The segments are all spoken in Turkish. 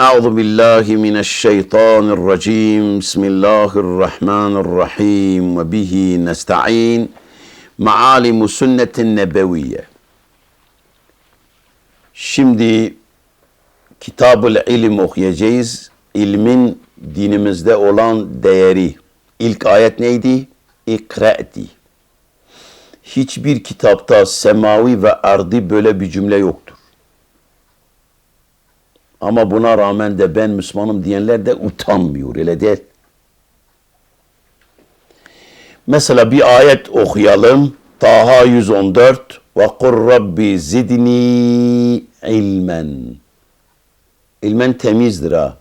أعوذ بالله من الشيطان الرجيم بسم الله الرحمن الرحيم وبه نستعين معالم سنة النبوية Şimdi Kitab-ül İlim okuyacağız. İlmin dinimizde olan değeri. İlk ayet neydi? İkra'di. Hiçbir kitapta semavi ve ardi böyle bir cümle yoktur. Ama buna rağmen de ben Müslümanım diyenler de utanmıyor. Öyle değil. Mesela bir ayet okuyalım. Taha 114. Ve kur Rabbi zidni ilmen. İlmen temizdir ha.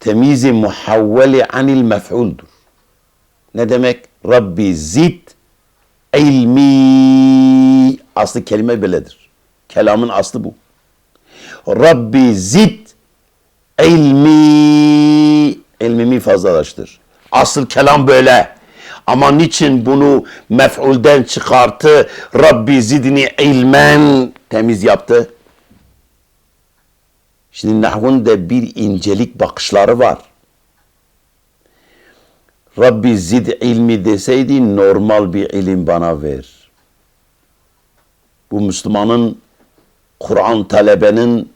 Temizi muhavveli anil mef'uldur. Ne demek? Rabbi zid ilmi. Aslı kelime böyledir. Kelamın aslı bu. Rabbi zid ilmi. İlmimi fazlalaştır. Asıl kelam böyle. Ama niçin bunu mef'ulden çıkarttı? Rabbi zidni ilmen temiz yaptı. Şimdi nahvun da bir incelik bakışları var. Rabbi zid ilmi deseydi normal bir ilim bana ver. Bu Müslümanın Kur'an talebenin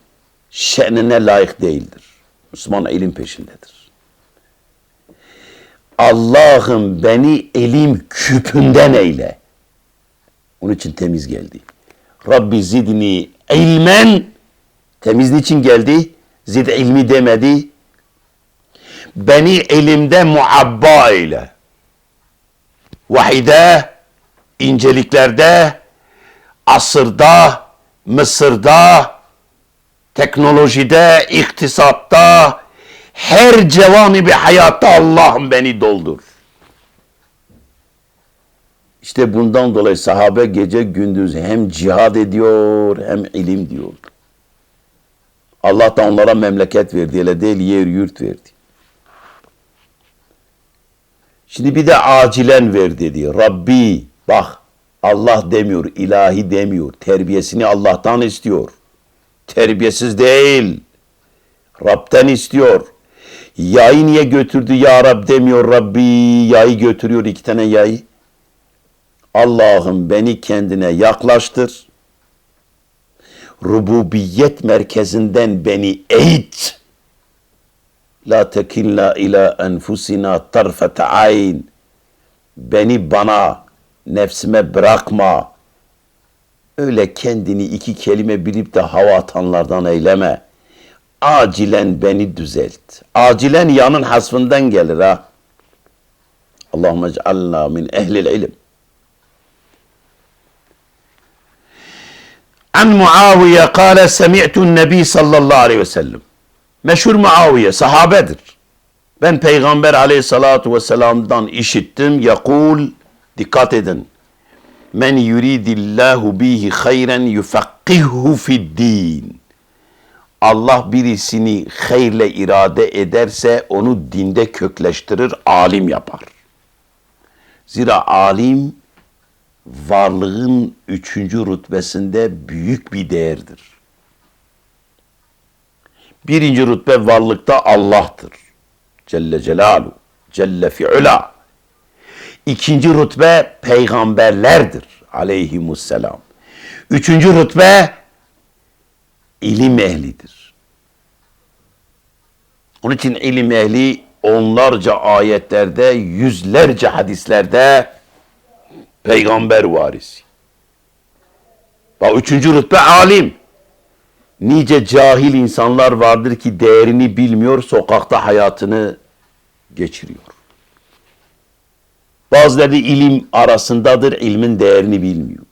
şenine layık değildir. Müslüman ilim peşindedir. Allah'ım beni elim küpünden eyle. Onun için temiz geldi. Rabbi zidni ilmen temiz için geldi? Zid ilmi demedi. Beni elimde muabba eyle. Vahide, inceliklerde, asırda, Mısır'da, teknolojide, iktisatta, her cevani bir hayatta Allah'ım beni doldur. İşte bundan dolayı sahabe gece gündüz hem cihad ediyor hem ilim diyor. Allah da onlara memleket verdi. Öyle değil yer yurt verdi. Şimdi bir de acilen ver dedi. Rabbi bak Allah demiyor, ilahi demiyor. Terbiyesini Allah'tan istiyor. Terbiyesiz değil. Rab'den istiyor. Yayı niye götürdü ya Rab demiyor Rabbi. Yayı götürüyor iki tane yayı. Allah'ım beni kendine yaklaştır. Rububiyet merkezinden beni eğit. La tekilna ila enfusina tarfete ayn. Beni bana, nefsime bırakma. Öyle kendini iki kelime bilip de hava atanlardan eyleme. Acilen beni düzelt. Acilen yanın hasfından gelir ha. Allahümme ec'alna min ehlil ilim. An Muaviye kâle semi'tun nebi sallallahu aleyhi ve sellem. Meşhur Muaviye sahabedir. Ben Peygamber aleyhissalatu vesselam'dan işittim. Yakul, dikkat edin. Men yuridillahu bihi hayren yufakkihu fid din. Allah birisini hayırle irade ederse onu dinde kökleştirir, alim yapar. Zira alim varlığın üçüncü rütbesinde büyük bir değerdir. Birinci rütbe varlıkta Allah'tır. Celle Celalu, Celle Fi'ula. İkinci rütbe peygamberlerdir aleyhimusselam. Üçüncü rütbe ilim ehlidir. Onun için ilim ehli onlarca ayetlerde, yüzlerce hadislerde peygamber varisi. Bak üçüncü rütbe alim. Nice cahil insanlar vardır ki değerini bilmiyor, sokakta hayatını geçiriyor. Bazıları ilim arasındadır, ilmin değerini bilmiyor.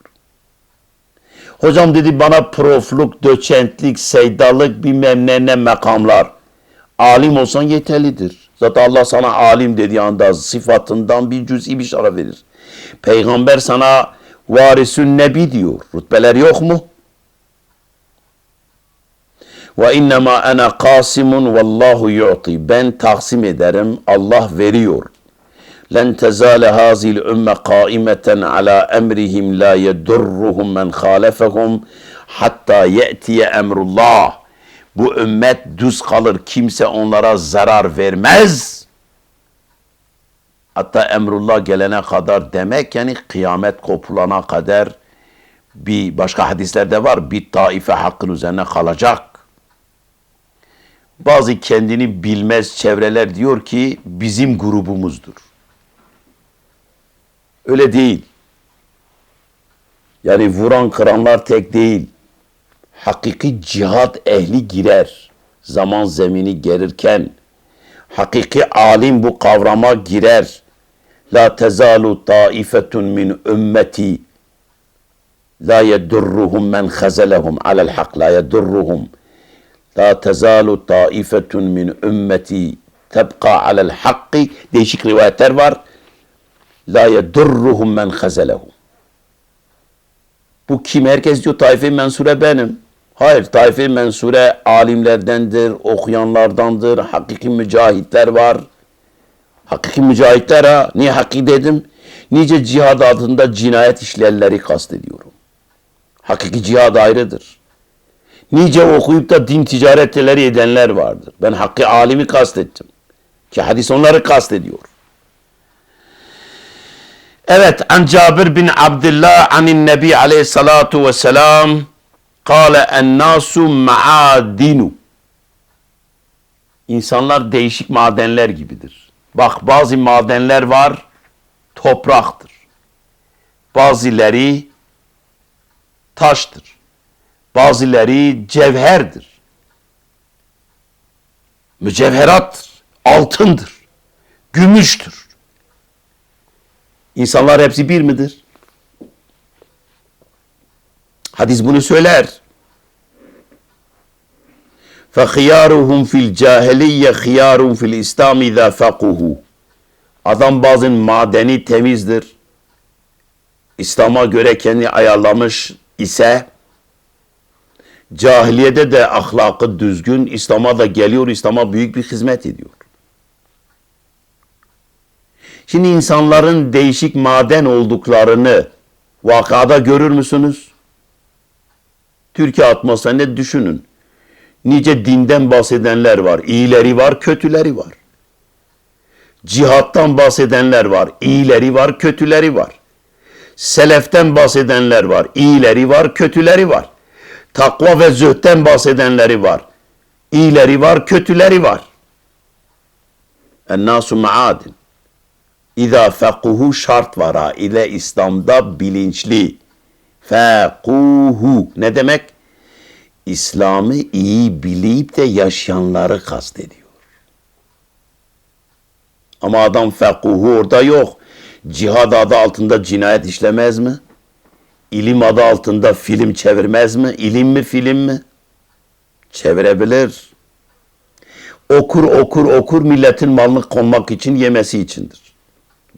Hocam dedi bana profluk, doçentlik, seydalık bilmem ne ne makamlar. Alim olsan yeterlidir. Zaten Allah sana alim dediği anda sıfatından bir cüz'i bir şara verir. Peygamber sana varisün nebi diyor. Rütbeler yok mu? Ve innema ana kasimun vallahu yu'ti. Ben taksim ederim. Allah veriyor. Len tezale hazil ümme kaimeten ala emrihim la yedurruhum men halefehum hatta ye'tiye emrullah. Bu ümmet düz kalır. Kimse onlara zarar vermez. Hatta emrullah gelene kadar demek yani kıyamet kopulana kadar bir başka hadislerde var. Bir taife hakkın üzerine kalacak. Bazı kendini bilmez çevreler diyor ki bizim grubumuzdur. Öyle değil. Yani vuran kıranlar tek değil. Hakiki cihat ehli girer. Zaman zemini gerirken. Hakiki alim bu kavrama girer. La tezalu taifetun min ümmeti la yedurruhum men khazelehum alel hak la yedurruhum la tezalu taifetun min ümmeti tebqa alel hakki değişik rivayetler var la yedurruhum men khazelehum bu kim? Herkes diyor taife mensure benim. Hayır, taife mensure alimlerdendir, okuyanlardandır, hakiki mücahitler var. Hakiki mücahitler ha. Niye hakiki dedim? Nice cihad adında cinayet işleyenleri kastediyorum. Hakiki cihad ayrıdır. Nice okuyup da din ticaretleri edenler vardır. Ben hakkı alimi kastettim. Ki hadis onları kastediyor. Evet, an Cabir bin Abdullah anin Nebi aleyhissalatu vesselam kâle ennâsu maadinu İnsanlar değişik madenler gibidir. Bak bazı madenler var, topraktır. Bazıları taştır. Bazıları cevherdir. Mücevherattır, altındır, gümüştür. İnsanlar hepsi bir midir? Hadis bunu söyler. فَخِيَارُهُمْ فِي الْجَاهِلِيَّ خِيَارٌ فِي الْاِسْلَامِ اِذَا فَقُهُ Adam bazen madeni temizdir. İslam'a göre kendi ayarlamış ise cahiliyede de ahlakı düzgün, İslam'a da geliyor, İslam'a büyük bir hizmet ediyor. Şimdi insanların değişik maden olduklarını vakada görür müsünüz? Türkiye atmosferinde düşünün. Nice dinden bahsedenler var. İyileri var, kötüleri var. Cihattan bahsedenler var. İyileri var, kötüleri var. Seleften bahsedenler var. İyileri var, kötüleri var. Takva ve zühten bahsedenleri var. İyileri var, kötüleri var. En-nasu maadin. İza fekuhu şart vara ile İslam'da bilinçli. Fekuhu ne demek? İslam'ı iyi bilip de yaşayanları kastediyor. Ama adam fekuhu orada yok. Cihad adı altında cinayet işlemez mi? İlim adı altında film çevirmez mi? İlim mi film mi? Çevirebilir. Okur okur okur milletin malını konmak için yemesi içindir.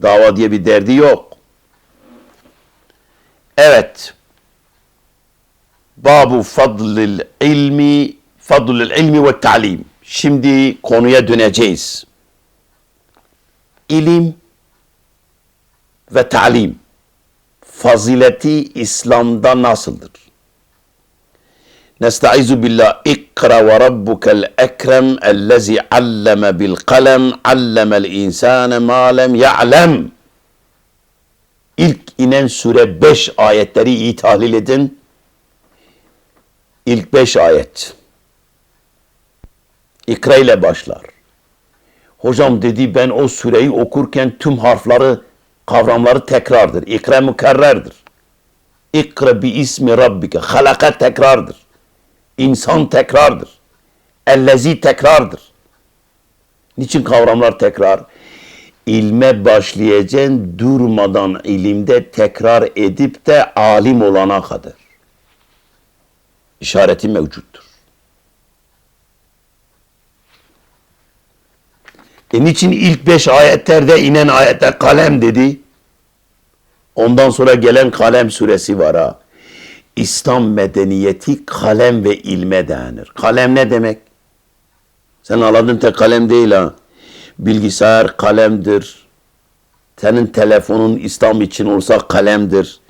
Dava diye bir derdi yok. Evet. Babu fadlil ilmi fadlil ilmi ve ta'lim. Şimdi konuya döneceğiz. İlim ve ta'lim fazileti İslam'da nasıldır? Nestaizu billah ikra rabbukel ekrem ellezi alleme bil kalem allemel insane ma lem ya'lem İlk inen sure 5 ayetleri iyi tahlil edin. İlk 5 ayet. İkra ile başlar. Hocam dedi ben o süreyi okurken tüm harfleri, kavramları tekrardır. İkra mükerrerdir. İkra bi ismi rabbike. Halaka tekrardır. İnsan tekrardır. Ellezi tekrardır. Niçin kavramlar tekrar? İlme başlayacaksın durmadan ilimde tekrar edip de alim olana kadar. İşareti mevcuttur. E niçin ilk beş ayetlerde inen ayette kalem dedi? Ondan sonra gelen kalem suresi var ha. İslam medeniyeti kalem ve ilme dayanır. Kalem ne demek? Sen aladın tek kalem değil ha. Bilgisayar kalemdir. Senin telefonun İslam için olsa kalemdir.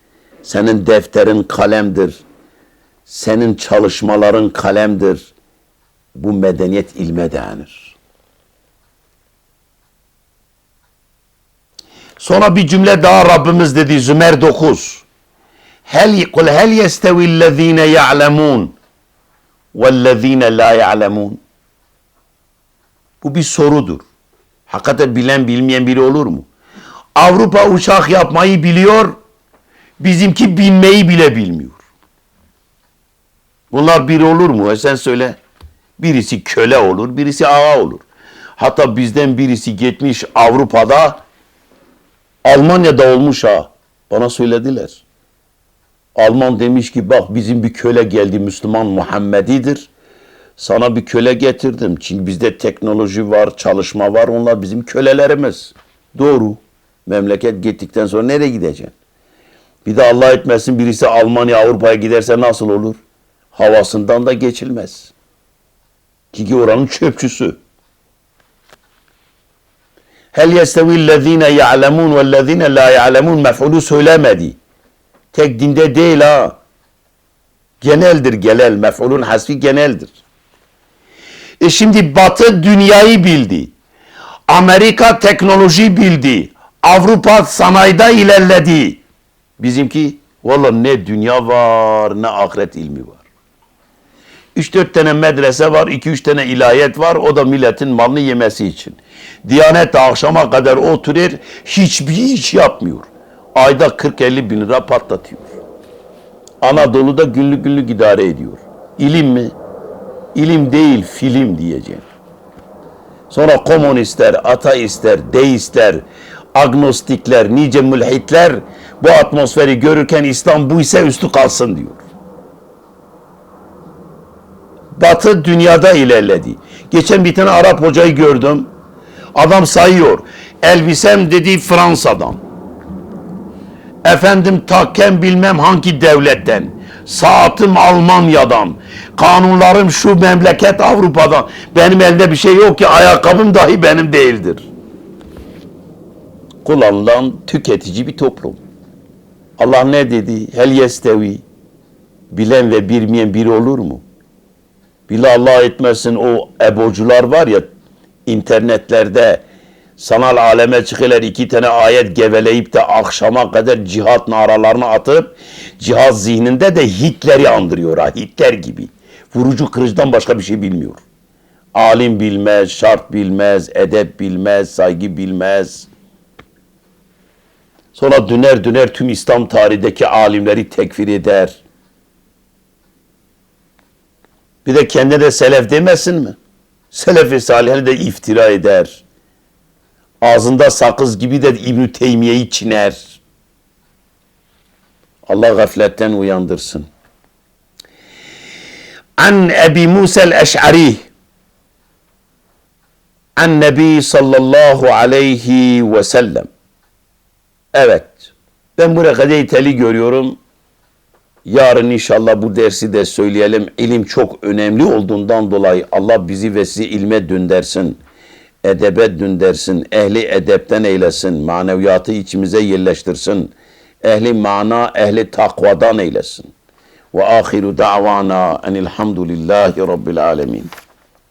Senin defterin kalemdir. Senin çalışmaların kalemdir. Bu medeniyet ilme dayanır. Sonra bir cümle daha Rabbimiz dedi Zümer 9. Hel kul hel yestevillezine ya'lemun vellezine la ya'lemun. Bu bir sorudur. Hakikaten bilen bilmeyen biri olur mu? Avrupa uçak yapmayı biliyor, bizimki binmeyi bile bilmiyor. Bunlar biri olur mu? E sen söyle. Birisi köle olur, birisi ağa olur. Hatta bizden birisi gitmiş Avrupa'da, Almanya'da olmuş ha. Bana söylediler. Alman demiş ki bak bizim bir köle geldi Müslüman Muhammedidir. Sana bir köle getirdim. Çünkü bizde teknoloji var, çalışma var. Onlar bizim kölelerimiz. Doğru. Memleket gittikten sonra nereye gideceksin? Bir de Allah etmesin birisi Almanya, Avrupa'ya giderse nasıl olur? Havasından da geçilmez. Çünkü oranın çöpçüsü. Hel yestevillezine ya'lemun vellezine la ya'lemun mef'ulü söylemedi. Tek dinde değil ha. Geneldir genel. Mef'ulün hasfi geneldir. E şimdi Batı dünyayı bildi. Amerika teknoloji bildi. Avrupa sanayide ilerledi. Bizimki valla ne dünya var ne ahiret ilmi var. 3-4 tane medrese var, 2-3 tane ilahiyat var. O da milletin malını yemesi için. Diyanet de akşama kadar oturur, hiçbir iş yapmıyor. Ayda 40-50 bin lira patlatıyor. Anadolu'da günlük günlük idare ediyor. İlim mi? İlim değil, film diyeceğim. Sonra komünistler, ateistler, deistler, agnostikler, nice mülhitler bu atmosferi görürken İslam bu ise üstü kalsın diyor. Batı dünyada ilerledi. Geçen bir tane Arap hocayı gördüm. Adam sayıyor. Elbisem dedi Fransa'dan. Efendim takken bilmem hangi devletten. Saatim Almanya'dan. Kanunlarım şu memleket Avrupa'dan. Benim elimde bir şey yok ki ayakkabım dahi benim değildir. Kullanılan tüketici bir toplum. Allah ne dedi? Hel yestevi. Bilen ve bilmeyen biri olur mu? Bile Allah etmesin o ebocular var ya internetlerde sanal aleme çıkıyorlar iki tane ayet geveleyip de akşama kadar cihat naralarını atıp cihaz zihninde de Hitler'i andırıyor ha Hitler gibi. Vurucu kırıcıdan başka bir şey bilmiyor. Alim bilmez, şart bilmez, edep bilmez, saygı bilmez. Sonra döner döner tüm İslam tarihindeki alimleri tekfir eder. Bir de kendine de selef demesin mi? Selef-i salihleri de iftira eder. Ağzında sakız gibi de İbn-i Teymiye'yi çiner. Allah gafletten uyandırsın. An Ebi Musa el-Eş'ari An Nebi sallallahu aleyhi ve sellem Evet. Ben buraya kadar teli görüyorum. Yarın inşallah bu dersi de söyleyelim. İlim çok önemli olduğundan dolayı Allah bizi ve sizi ilme döndersin. Edebe döndersin. Ehli edepten eylesin. Maneviyatı içimize yerleştirsin. Ehli mana, ehli takvadan eylesin. Ve ahiru da'vana enilhamdülillahi rabbil alemin.